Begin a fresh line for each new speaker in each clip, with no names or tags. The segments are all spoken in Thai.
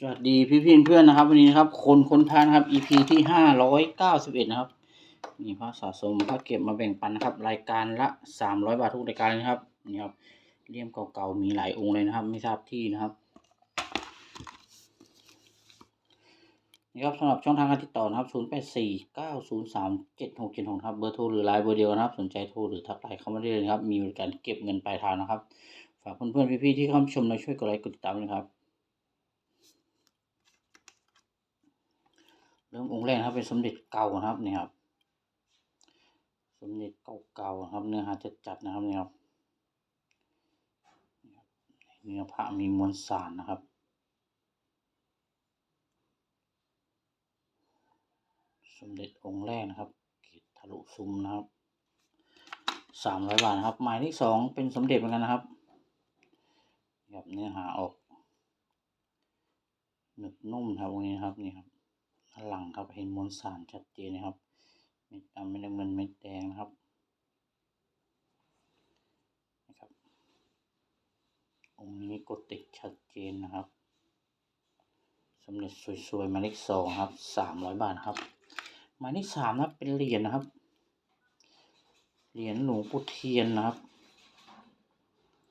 สวัสดีพี่พี่เพื่อนนะครับ วันนี้นะครับ คนค้นพระนครับ EP ที่ห้าร้อยเก้าสิบเอ็ดนะครับ มีพระสะสมพระเก็บมาแบ่งปันนะครับ รายการละสามร้อยบาททุกรายการเลยนะครับนี่ครับเลี่ยมเก่าๆมีหลายองค์เลยนะครับ ไม่ทราบที่นะครับนี่ครับสำหรับช่องทางการติดต่อนะครับศูนย์แปดสี่เก้าศูนย์สามเจ็ดหกเจ็ดหกครับเบอร์โทรหรือไลน์เบอร์เดียวนะครับ สนใจโทรหรือทักไลน์เข้ามาได้เลยครับ มีบริการเก็บเงินปลายทางนะครับฝากเพื่อนๆพี่ๆที่เข้ามาชมและช่วยกดไลค์กดติดตามด้วยนะครับ เริ่มองค์แรกนะครับเป็นสมเด็จเก่านะครับนี่ครับ สมเด็จเก่าๆครับ เนื้อหาจะจัดนะครับนี่ครับเนื้อพระมีมวลสารนะครับสมเด็จองค์แรกนะครับเกศทะลุซุ้มนะครับสามร้อยบาทนะครับหมายที่สองเป็นสมเด็จเหมือนกันนะครับนี่ครับเนื้อหาออกหนึบนุ่มครับตรงนี้ครับนี่ครับ ด้านหลังครับเห็นมวลสารชัดเจนนะครับเม็ดดำเม็ดน้ำเงินเม็ดแดงนะครับนะครับ องค์นี้กดติดชัดเจนนะครับสมเด็จสวยๆหมายเลขสองครับสามร้อยบาทครับหมายเลขสามนะครับเป็นเหรียญนะครับเหรียญหลวงปู่เทียนนะครับ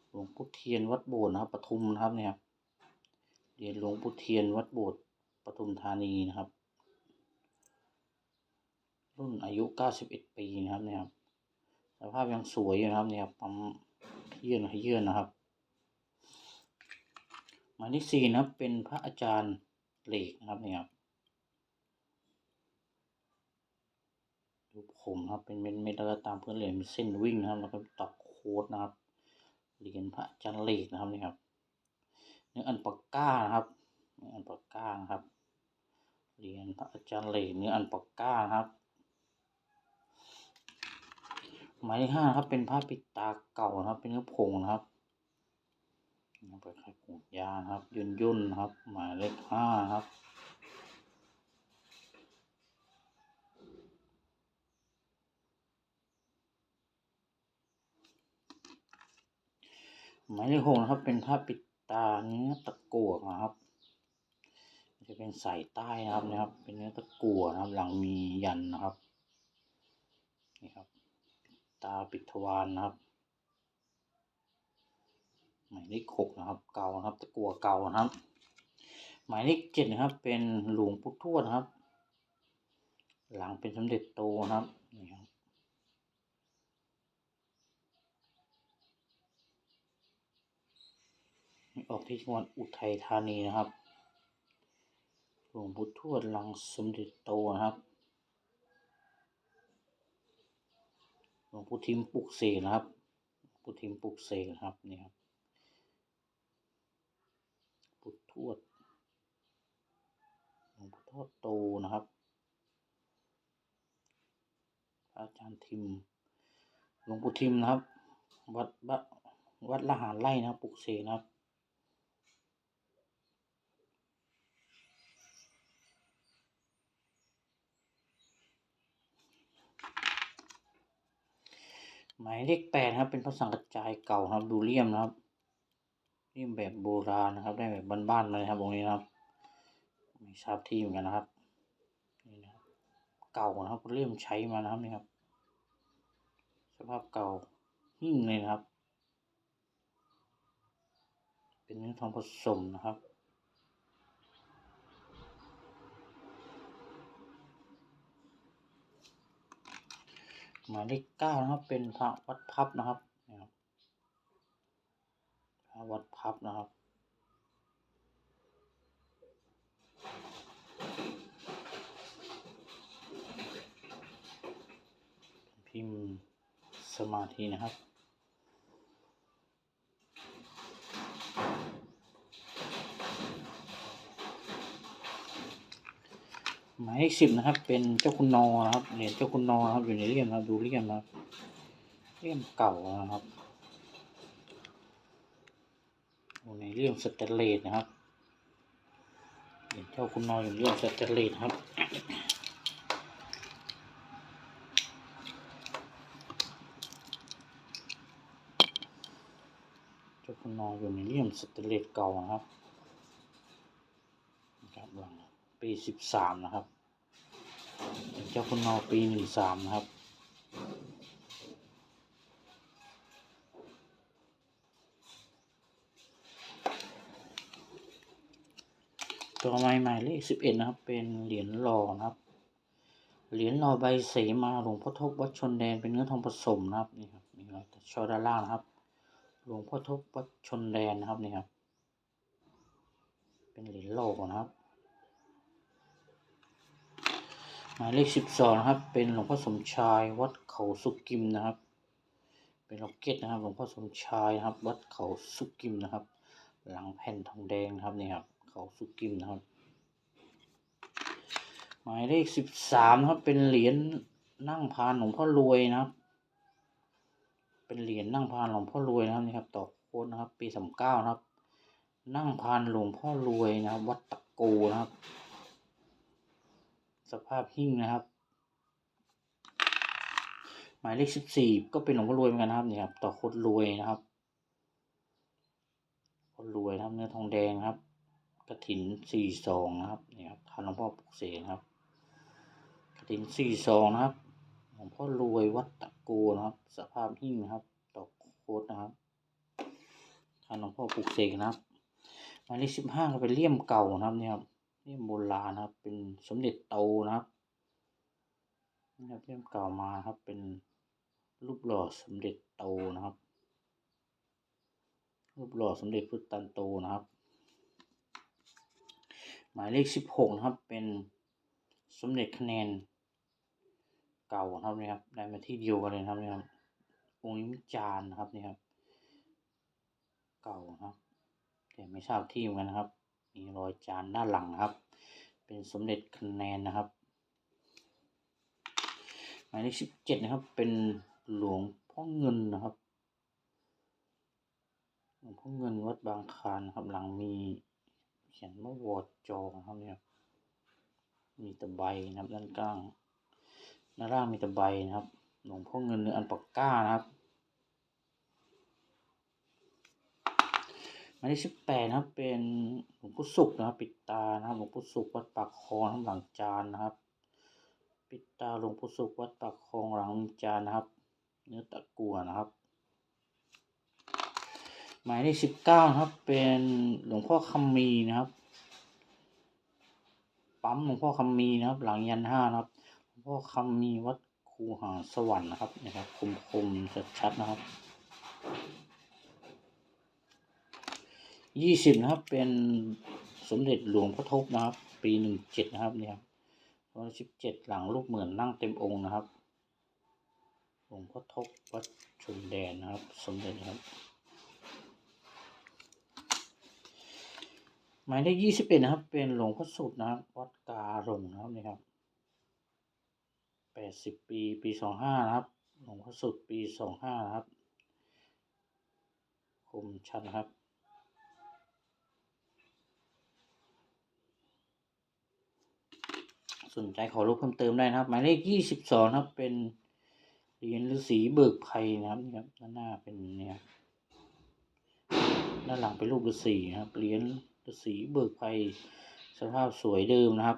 หลวงปู่เทียนวัดโบสถ์นะครับปทุมนะครับเนี่ยครับเหรียญหลวงปู่เทียนวัดโบสถ์ปทุมธานีนะครับ รุ่นอายุ 91 ปีนะครับเนี่ยครับสภาพยังสวยอยู่นะครับเนี่ยครับปั๊มเยื่อนเยื่อนนะครับหมายเลขสี่นะครับเป็นพระอาจารย์เหล็กนะครับเนี่ยครับรูปผมนะครับเป็นเม็ดเม็ดแล้วก็ตามพื้นเหรียญมีเส้นวิ่งนะครับแล้วก็ตอกโค้ดนะครับเหรียญพระอาจารย์เหล็กนะครับเนี่ครับเนื้ออันปากก้านะครับเนื้ออันปากก้านะครับเหรียญพระอาจารย์เหล็กเนื้ออันปากก้านะครับ หมายเลขห้าครับ เป็นผ้าปิดตาเก่านะครับ เป็นเนื้อผงนะครับนี่เป็นไข่ผงยาครับ ยุ่นยุ่นครับ หมายเลขห้าครับหมายเลขหกนะครับ เป็นผ้าปิดตาเนื้อตะกั่วนะครับ จะเป็นสายใต้นะครับนะครับ เป็นเนื้อตะกั่วนะครับ หลังมียันนะครับนี่ครับ ตาปิดทวารนะครับหมายเลขหกนะครับ เก่านะครับตะกัวเก่านะครับ หมายเลขเจ็ดนะครับ เป็นหลวงปู่ทวดนะครับ หลังเป็นสมเด็จโตนะครับนี่ครับออกที่จังหวัดอุทัยธานีนะครับ หลวงปู่ทวดหลังสมเด็จโตนะครับ ลวงปู่ทิมปลุกเสกนะครับหลวงปู่ทิมปลุกเสกนะครับนี่ครับปู่ทวดหลวงปู่ทวดโตนะครับพระอาจารย์ทิมหลวงปู่ทิมนะครับ วัดบะวัดละหารไร่นะปลุกเสกนะครับ หมายเลขแปดนะครับ เป็นพระสังกัจจายเก่าครับ ดูเลี่ยมนะครับเลี่ยมแบบโบราณนะครับ ได้แบบบ้านๆมาเลยครับตรงนี้นะครับไม่ทราบที่เหมือนกันนะครับนี่นะครับเก่านะครับเลี่ยมใช้มานะครับนี่ครับ สภาพเก่าหิ้งเลยนะครับ เป็นเนื้อทองผสมนะครับ หมายเลขเก้านะครับ เป็นพระวัดพับนะครับนะครับพระวัดพับนะครับพิมพ์สมาธินะครับ หมายเลขสิบนะครับ เป็นเจ้าคุณนอครับเหรียญเจ้าคุณนอครับอยู่ในเลี่ยมนะครับดูเลี่ยมนะครับเลี่ยมเก่านะครับอยู่ในเลี่ยมสแตนเลสนะครับเหรียญเจ้าคุณนออยู่ในเลี่ยมสแตนเลสครับเจ้าคุณนออยู่ในเลี่ยมสแตนเลสเก่านะครับครับหลังปีสิบสามนะครับ เจ้าคุณนอปีหนึ่งสามนะครับตัวไม้หมายเลขสิบเอ็ดนะครับ เป็นเหรียญหล่อนะครับ เหรียญหล่อใบเสมาหลวงพ่อทบวัดชนแดนเป็นเนื้อทองผสมนะครับนี่ครับมีรอยตัดช่อด้านล่างนะครับ หลวงพ่อทบวัดชนแดนนะครับนี่ครับ เป็นเหรียญหล่อนะครับ หมายเลขสิบสองนะครับ เป็นหลวงพ่อสมชายวัดเขาสุกิมนะครับ เป็นล็อกเก็ตนะครับ หลวงพ่อสมชายนะครับ วัดเขาสุกิมนะครับ หลังแผ่นทองแดงนะครับนี่ครับเขาสุกิมนะครับ หมายเลขสิบสามนะครับ เป็นเหรียญนั่งพานหลวงพ่อรวยนะครับ เป็นเหรียญนั่งพานหลวงพ่อรวยนะครับนี่ครับต่อโค้ดนะครับ ปีสามเก้านะครับ นั่งพานหลวงพ่อรวยนะครับ วัดตะโกนะครับ สภาพหิ้งนะครับ หมายเลขสิบสี่ก็เป็นหลวงพ่อรวยเหมือนกันนะครับนี่ครับ ต่อโคตรรวยนะครับคนรวยนะครับ เนื้อทองแดงครับกระถินสี่ซองนะครับนี่ครับทานหลวงพ่อปุกเสกนครับกระถินสี่ซองนะครับหลวงพ่อรวยวัดตะโกนะครับ สภาพหิ้งนะครับ ต่อโคตรนะครับทานหลวงพ่อปุกเสกนะครับหมายเลขสิบห้าก็เป็นเลี่ยมเก่านะครับเนี่ยครับ เลี่มโบราณนะครับ เป็นสมเด็จโตนะครับนี่ครับเลี่มเก่ามาครับเป็นรูปหล่อสมเด็จโตนะครับ รูปหล่อสมเด็จพุทธันโตนะครับ หมายเลขสิบหกนะครับเป็นสมเด็จคะแนนเก่านะครับนี่ครับได้มาที่เดียวกันเลยนะครับนี่ครับองค์นี้มีจานนะครับนี่ครับ เก่านะครับแต่ไม่ทราบที่เหมือนกันนะครับ มีรอยจานด้านหลังครับ เป็นสมเด็จคะแนนนะครับ หมายเลขสิบเจ็ดนะครับ เป็นหลวงพ่อเงินนะครับ หลวงพ่อเงินวัดบางคานครับหลังมีเขียนว่าวอดจอนะครับเนี่ย มีตะไบนะครับด้านกลางด้านล่างมีตะไบนะครับ หลวงพ่อเงินเนื้ออันปากก้านะครับ หมายเลขสิบแปดนะครับ เป็นหลวงปู่สุขนะครับ ปิดตานะครับหลวงปู่สุขวัดปากคลองนหลังจานนะครับ ปิดตาหลวงปู่สุขวัดปากคลองหลังจานนะครับ เนื้อตะกัวนะครับ หมายเลขสิบเก้านะครับ เป็นหลวงพ่อคำมีนะครับปั๊มหลวงพ่อคำมีนะครับ หลังยันห้านะครับหลวงพ่อคำมีวัดคูหาสวรรค์นะครับนะครับคมคมๆชัดๆนะครับ ยี่สิบนะครับ เป็นสมเด็จหลวงพ่อทบนะครับ ปีหนึ่งเจ็ดนะครับเนี่ยครับร้อยสิบเจ็ดหลังรูปเหมือนนั่งเต็มองค์นะครับ หลวงพ่อทบวัดชนแดนนะครับ สมเด็จครับ หมายเลขยี่สิบเอ็ดนะครับ เป็นหลวงพ่อสุดนะครับ วัดกาหลงนะครับนี่ครับแปดสิบปี ปีสองห้านะครับ หลวงพ่อสุดปีสองห้านะครับ คมชัดนครับ สนใจขอรูปเพิ่มเติมได้นะครับ หมายเลขยี่สิบสองครับเป็นเหรียญฤาษีเบิกไพรนะครับนี่ครับด้านหน้าเป็นเนี่ยครับด้านหลังเป็นรูปฤาษีนะครับเหรียญฤาษีเบิกไพรสภาพสวยเดิมนะครับ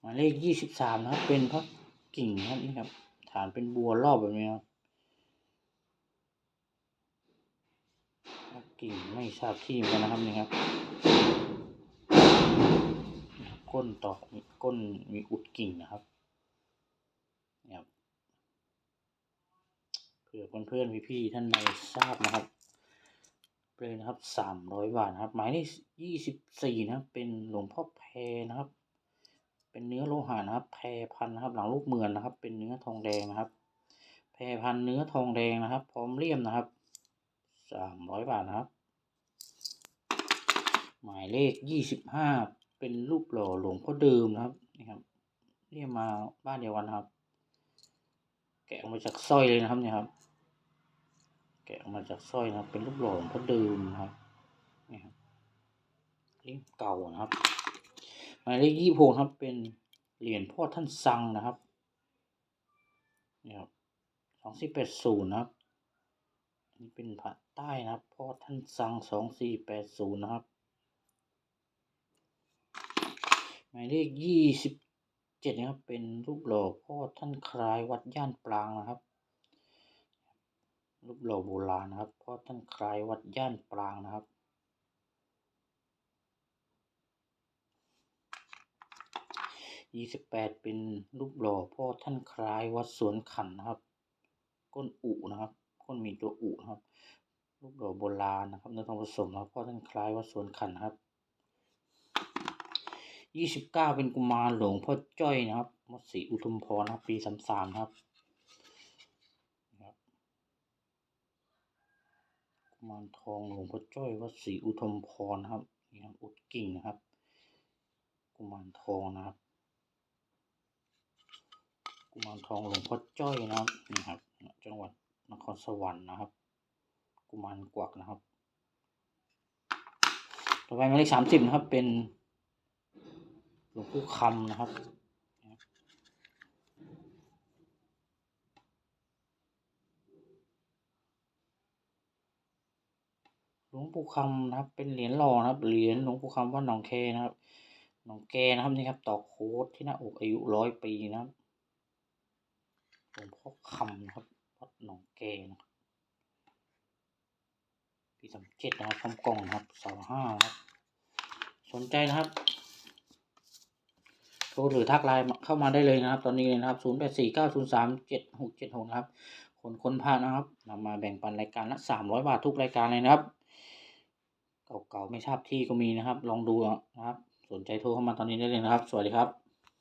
หมายเลขยี่สิบสามนะครับ เป็นพระกิ่งนะครับนี่ครับฐานเป็นบัวรอบแบบนี้ครับพระกิ่งไม่ทราบที่เหมือนกันนะครับนี่ครับ ก้นตอกก้นมีอุดกิ่งนะครับเนี่ยครับเผื่อเพื่อนๆพี่ๆท่านใดทราบนะครับเลยนะครับสามร้อยบาทนะครับ หมายเลขยี่สิบสี่นะครับ เป็นหลวงพ่อแพรนะครับ เป็นเนื้อโลหะนะครับ แพรพันนะครับ หลังลูกเหมือนนะครับ เป็นเนื้อทองแดงนะครับ แพรพันเนื้อทองแดงนะครับ พร้อมเลี่ยมนะครับสามร้อยบาทนะครับ หมายเลขยี่สิบห้า เป็นรูปหล่อหลวงพ่อเดิมนะครับนี่ครับเรียกมาบ้านเดียวกันครับ แกะออกมาจากสร้อยเลยนะครับเนี่ยครับ แกะออกมาจากสร้อยนะครับ เป็นรูปหล่อหลวงพ่อเดิมนะครับนี่ครับเล่เก่านะครับหมายเลขยี่หกครับ เป็นเหรียญพ่อท่านซังนะครับนี่ครับสองสี่แปดศูนย์นะครับนนี้เป็นผัดใต้นะครับพ่อท่านซังสองสี่แปดศูนย์นะครับ หมายเลขยี่สิบเจ็ดนะครับ เป็นรูปหล่อพ่อท่านคลายวัดย่านปรางนะครับ รูปหล่อโบราณนะครับพ่อท่านคลายวัดย่านปรางนะครับยี่สิบแปดเป็นรูปหล่อพ่อท่านคล้ายวัดสวนขันนะครับ ก้นอุนะครับ ก้นมีตัวอุนะครับ รูปหล่อโบราณนะครับเนื้อทองผสมนะครับพ่อท่านคล้ายวัดสวนขันนะครับ ยี่สิบเก้าเป็นกุมารหลวงพ่อจ้อยนะครับวัดศรีอุทุมพรนะครับ ปีสามสามครับครับกุมารทองหลวงพ่อจ้อยวัดศรีอุทุมพรนะครับนี่ครับอุดกิ่งนะครับ กุมารทองนะครับ กุมารทองหลวงพ่อจ้อยนะครับนี่ครับ จังหวัดนครสวรรค์นะครับ กุมารกวักนะครับ ต่อไปหมายเลขสามสิบนะครับเป็น ลวงปู่คำนะครับหลวงปู่คำนะครับ เป็นเหรียญหล่อนะครับเหรียญหลวงปู่คำวัดหนองแคนะครับหนองแกนะครับนี่ครับต่อโค้ดที่หน้าอกอายุร้อยปีนะครับหลวงพ่อคำนะครับวัดหนองแกนะครับปีสามเจ็ดนะครับพร้อมกล่องนะครับเสาห้าครับ สนใจนะครับ หรือทักไลน์เข้ามาได้เลยนะครับ ตอนนี้เลยนะครับศูนย์แปดสี่เก้าศูนย์สามเจ็ดหกเจ็ดหกนะครับ คนค้นพานะครับนำมาแบ่งปันรายการละสามร้อยบาททุกรายการเลยนะครับ เก่าๆไม่ทราบที่ก็มีนะครับ ลองดูนะครับ สนใจโทรเข้ามาตอนนี้ได้เลยนะครับ สวัสดีครับ